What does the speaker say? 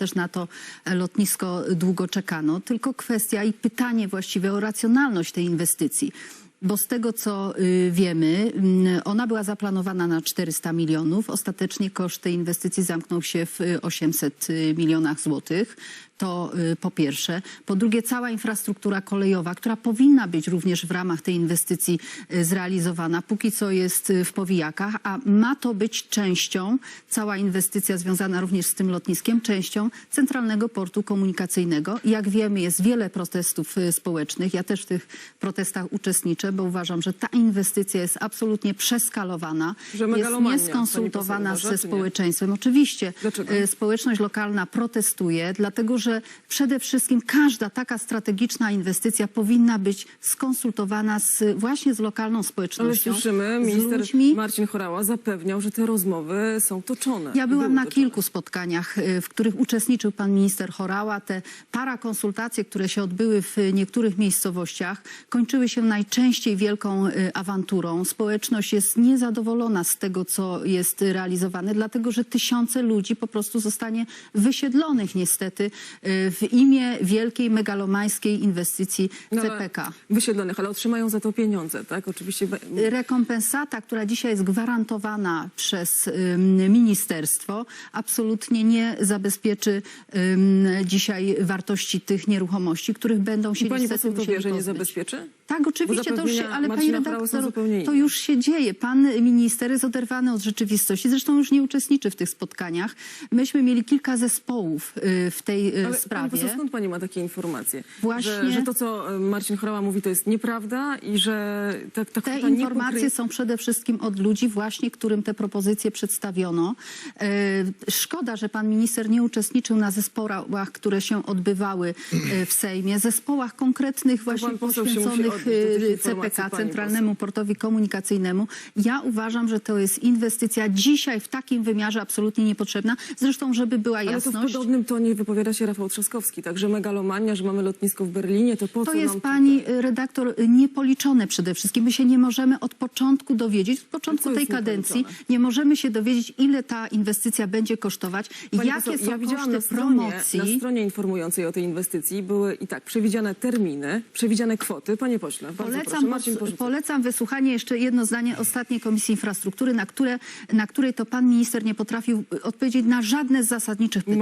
też na to e, lotnisko długo czekano, tylko kwestia i pytanie właściwie o racjonalność tej inwestycji. Bo z tego, co y, wiemy, mm, ona była zaplanowana na 400 milionów. Ostatecznie koszt tej inwestycji zamknął się w y, 800 milionach złotych. To y, po pierwsze. Po drugie, cała infrastruktura kolejowa, która powinna być również w ramach tej inwestycji y, zrealizowana, póki co jest y, w powijakach, a ma to być częścią, cała inwestycja związana również z tym lotniskiem, częścią Centralnego Portu Komunikacyjnego. Jak wiemy, jest wiele protestów społecznych. Ja też w tych protestach uczestniczę, bo uważam, że ta inwestycja jest absolutnie przeskalowana, Że jest nieskonsultowana ze społeczeństwem. Oczywiście Dlaczego? społeczność lokalna protestuje, dlatego że przede wszystkim każda taka strategiczna inwestycja powinna być skonsultowana z, właśnie z lokalną Ale społecznością, słyszymy, z minister ludźmi. Marcin Chorała zapewniał, że te rozmowy są toczone. Ja byłam Były na toczone. kilku spotkaniach, y, w których uczestniczył pan minister Chorała. Te para konsultacje, które się odbyły w niektórych miejscowościach, kończyły się najczęściej wielką y, awanturą. Społeczność jest niezadowolona z tego, co jest realizowane, dlatego że tysiące ludzi po prostu zostanie wysiedlonych niestety w imię wielkiej, megalomańskiej inwestycji No, CPK. Wysiedlonych, ale otrzymają za to pieniądze, tak? Oczywiście. Rekompensata, która dzisiaj jest gwarantowana przez ministerstwo, absolutnie nie zabezpieczy dzisiaj wartości tych nieruchomości, których będą się pani poseł to wie, że nie zabezpieczy? Tak, oczywiście, to już się, ale pani redaktor, to już się dzieje. Pan minister jest oderwany od rzeczywistości, zresztą już nie uczestniczy w tych spotkaniach. Myśmy mieli kilka zespołów y, w tej y, Ale pani sprawie. poseł, skąd pani ma takie informacje? Właśnie- Że, że to, co e, Marcin Chorała mówi, to jest nieprawda i że ta, ta Te informacje są przede wszystkim od ludzi właśnie, którym te propozycje przedstawiono. Szkoda, że pan minister nie uczestniczył na zespołach, które się odbywały w Sejmie, zespołach konkretnych właśnie poświęconych informacji, CPK, Centralnemu Portowi Komunikacyjnemu. Ja uważam, że to jest inwestycja dzisiaj w takim wymiarze absolutnie niepotrzebna. Zresztą, żeby była Ale to w jasność. podobnym tonie wypowiada się Rafał Trzaskowski, także megalomania, że mamy lotnisko w Berlinie, to po To co jest nam pani tutaj? y, redaktor y, niepoliczone przede wszystkim. My się nie możemy od początku dowiedzieć, od początku tej jest kadencji, nie możemy się dowiedzieć, ile ta inwestycja będzie kosztować, Pani jakie poseł, są ja koszty na stronie, na promocji. stronie informującej o tej inwestycji były i tak przewidziane terminy, przewidziane kwoty. Panie pośle, proszę. Polecam, Marcin polecam wysłuchanie jeszcze jedno zdanie ostatniej Komisji Infrastruktury, na, które, na której to pan minister nie potrafił y, odpowiedzieć na żadne z zasadniczych pytań.